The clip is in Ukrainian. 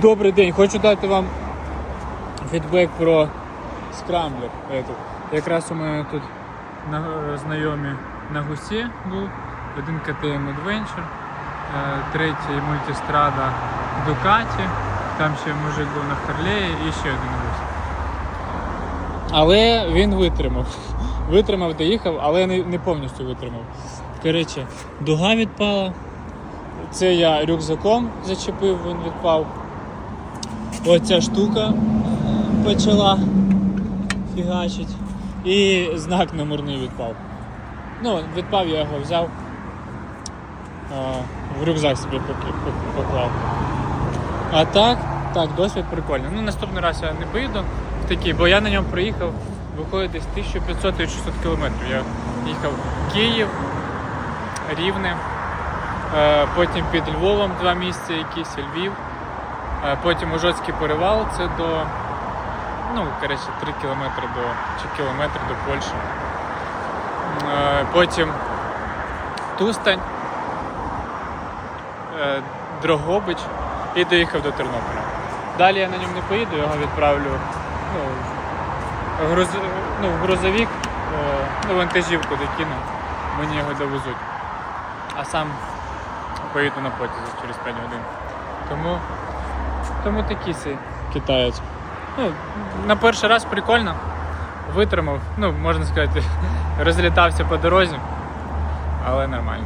Добрий день, хочу дати вам фідбек про скрамблер. Якраз у мене тут знайомі на гусі був, один KTM Adventure, е, третій мультистрада Ducati, там ще мужик був на Харлеї і ще один гусь. Але він витримав. Витримав, доїхав, але не, не повністю витримав. Коротше, дуга відпала. Це я рюкзаком зачепив, він відпав. Оця штука почала фігачить. І знак номерний відпав. Ну, відпав, я його взяв. В рюкзак собі поклав. А так, так, досвід прикольний. Ну, наступний раз я не поїду в такий, бо я на ньому проїхав, виходить десь 1500-1600 кілометрів. Я їхав в Київ, Рівне, е, потім під Львовом два місця якісь, Львів, е, потім Ужоцький перевал, це до, ну, коротше, 3 кілометри до, чи кілометр до Польщі. Е, Потім Тустань, е, Дрогобич і доїхав до Тернополя. Далі я на ньому не поїду, його відправлю ну, в груз... ну, в грузовик, е, ну, вантажівку докину, мені його довезуть. А сам поїду на потязі через 5 годин. Тому, тому такий цей китаєць. Ну, на перший раз прикольно. Витримав, ну, можна сказати, розлітався по дорозі, але нормально.